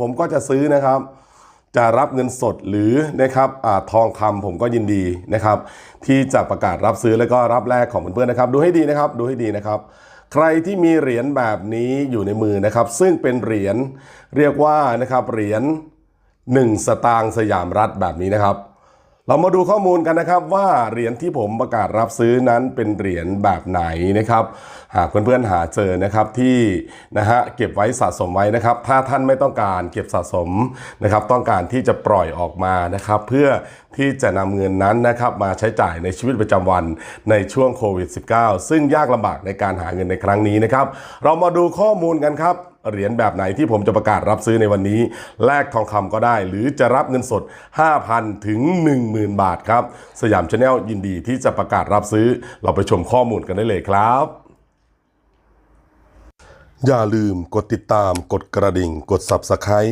ผมก็จะซื้อนะครับ จะรับเงินสดหรือนะครับอาทองคำผมก็ยินดีนะครับ ที่จะประกาศรับซื้อแล้วก็รับแลกของเพื่อนๆนะครับ ดูให้ดีนะครับ ดูให้ดีนะครับ ใครที่มีเหรียญแบบนี้อยู่ในมือนะครับ ซึ่งเป็นเหรียญเรียกว่านะครับเหรียญ1สตางค์สยามรัฐแบบนี้นะครับ เรามาดูข้อมูลกันนะครับว่าเหรียญที่ผมประกาศรับซื้อนั้นเป็นเหรียญแบบไหนนะครับหากเพื่อนๆหาเจอนะครับที่นะฮะเก็บไว้สะสมไว้นะครับ ถ้าท่านไม่ต้องการเก็บสะสมนะครับ ต้องการที่จะปล่อยออกมานะครับ เพื่อที่จะนำเงินนั้นนะครับมาใช้จ่ายในชีวิตประจำวันในช่วงโควิด -19 ซึ่งยากลำบากในการหาเงินในครั้งนี้นะครับ เรามาดูข้อมูลกันครับ เหรียญแบบไหนที่ผมจะประกาศรับซื้อในวันนี้ แลกทองคำก็ได้ หรือจะรับเงินสด 5,000 ถึง 10,000 บาทครับ สยามชาแนลยินดีที่จะประกาศรับซื้อ เราไปชมข้อมูลกันได้เลยครับ อย่าลืมกดติดตามกดกระดิ่ง กด Subscribe